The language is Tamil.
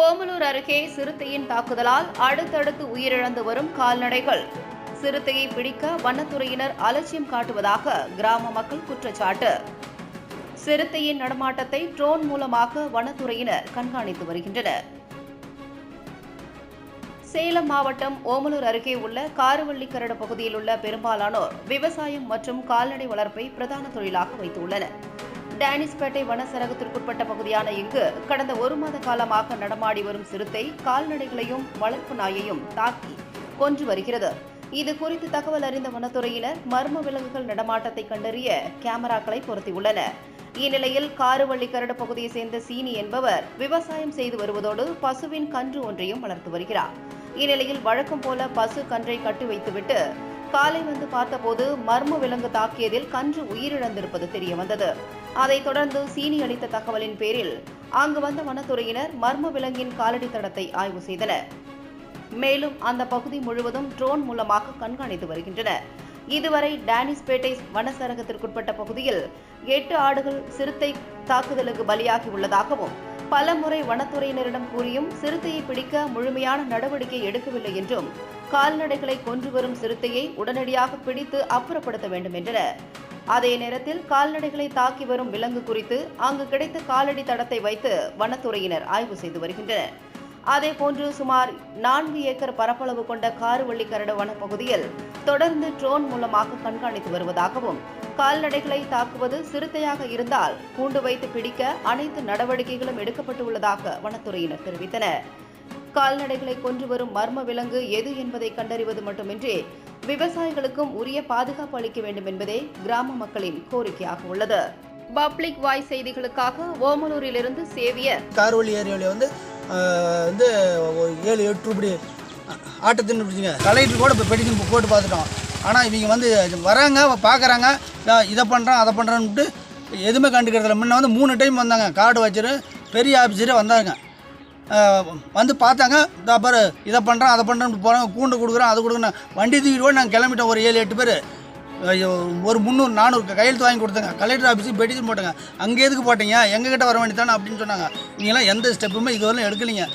ஓமலூர் அருகே சிறுத்தையின் தாக்குதலால் அடுத்தடுத்து உயிரிழந்து வரும் கால்நடைகள். சிறுத்தையை பிடிக்க வனத்துறையினர் அலட்சியம் காட்டுவதாக கிராம மக்கள் குற்றச்சாட்டு. சிறுத்தையின் நடமாட்டத்தை ட்ரோன் மூலமாக வனத்துறையினர் கண்காணித்து வருகின்றனர். சேலம் மாவட்டம் ஓமலூர் அருகே உள்ள காரவள்ளிக்கரடு பகுதியில் உள்ள பெரும்பாலானோர் விவசாயம் மற்றும் கால்நடை வளர்ப்பை பிரதான தொழிலாக வைத்துள்ளனர். டேனிஸ்பேட்டை வனச்சரகத்திற்குட்பட்ட பகுதியான இங்கு கடந்த ஒரு மாத காலமாக நடமாடி வரும் சிறுத்தை கால்நடைகளையும் வளர்ப்பு நாயையும் தாக்கி கொன்று வருகிறது. இது குறித்து தகவல் அறிந்த வனத்துறையினர் மர்ம விலங்குகள் நடமாட்டத்தை கண்டறிய கேமராக்களை பொருத்தியுள்ளனர் இந்நிலையில் காருவள்ளிக்கரடு பகுதியைச் சேர்ந்த சீனி என்பவர் விவசாயம் செய்து வருவதோடு பசுவின் கன்று ஒன்றையும் வளர்த்து வருகிறார். இந்நிலையில் வழக்கம் போல பசு கன்றை கட்டி வைத்துவிட்டு காலை வந்து பார்த்தபோது மர்ம விலங்கு தாக்கியதில் கன்று உயிரிழந்திருப்பது தெரியவந்தது. அதைத் தொடர்ந்து சீனி அளித்த தகவலின் பேரில் அங்கு வந்த வனத்துறையினர் மர்ம விலங்கின் காலடி தடத்தை ஆய்வு செய்தனர். மேலும் அந்த பகுதி முழுவதும் ட்ரோன் மூலமாக கண்காணித்து வருகின்றனர். இதுவரை டேனிஸ்பேட்டை வனச்சரகத்திற்குட்பட்ட பகுதியில் எட்டு ஆடுகள் சிறுத்தை தாக்குதலுக்கு பலியாகி உள்ளதாகவும் பல முறை வனத்துறையினரிடம் கூறியும் சிறுத்தையை பிடிக்க முழுமையான நடவடிக்கை எடுக்கவில்லை என்றும் கால்நடைகளை கொன்று வரும் சிறுத்தையை உடனடியாக பிடித்து அப்புறப்படுத்த வேண்டும் என்றனர். அதே நேரத்தில் கால்நடைகளை தாக்கி வரும் விலங்கு குறித்து அங்கு கிடைத்த காலடி தடத்தை வைத்து வனத்துறையினர் ஆய்வு செய்து வருகின்றனர். அதேபோன்று சுமார் நான்கு ஏக்கர் பரப்பளவு கொண்ட காருவள்ளி கரடு வனப்பகுதியில் தொடர்ந்து ட்ரோன் மூலமாக கண்காணித்து வருவதாகவும் கால்நடைகளை தாக்குவது சிறுத்தையாக இருந்தால் கூண்டு வைத்து பிடிக்க அனைத்து நடவடிக்கைகளும் எடுக்கப்பட்டுள்ளதாக வனத்துறையினர் தெரிவித்தனர். கால்நடைகளை கொன்று வரும் மர்ம விலங்கு எது என்பதை கண்டறிவது மட்டுமின்றி விவசாயிகளுக்கும் உரிய பாதுகாப்பு அளிக்க வேண்டும் என்பதே கிராம மக்களின் கோரிக்கையாக உள்ளது. பப்ளிக் வாய்ஸ் செய்திகளுக்காக ஓமலூரிலிருந்து சேவியர் கார்வழி ஏரியாவில் வந்து வந்து ஒரு ஏழு எட்டு இப்படி ஆட்டை தின்னு பிடிச்சிங்க. கலெக்டர் கூட இப்போ பெடிஷன் போட்டு பார்த்துட்டோம். ஆனால் இவங்க வந்து வராங்க பார்க்குறாங்க இதை பண்ணுறான் அதை பண்ணுறான்ட்டு எதுவுமே கண்டுக்கிறதில்ல முன்ன வந்து மூணு டைம் வந்தாங்க. கார்டு வச்சுரு பெரிய ஆஃபீஸரே வந்தாங்க. வந்து பார்த்தாங்க. இந்த பாரு இதை பண்ணுறான் அதை பண்ணுறேன்னு போகிறாங்க கூண்டு கொடுக்குறோம் அது கொடுக்குறேன் வண்டி தூக்கிட்டு கூட நாங்கள் கிளம்பிட்டோம் ஒரு ஏழு எட்டு பேர். ஒரு முந்நூறு நானூறு கையெழுத்து வாங்கி கொடுத்தாங்க. கலெக்டர் ஆஃபீஸுக்கு பெட்டிஷன் போட்டாங்க. அங்கே எதுக்கு போட்டீங்க? எங்ககிட்ட வர வேண்டியதானே அப்படின்னு சொன்னாங்க. நீங்களாம் எந்த ஸ்டெப்புமே இதுவரையிலும் எடுக்கலைங்க.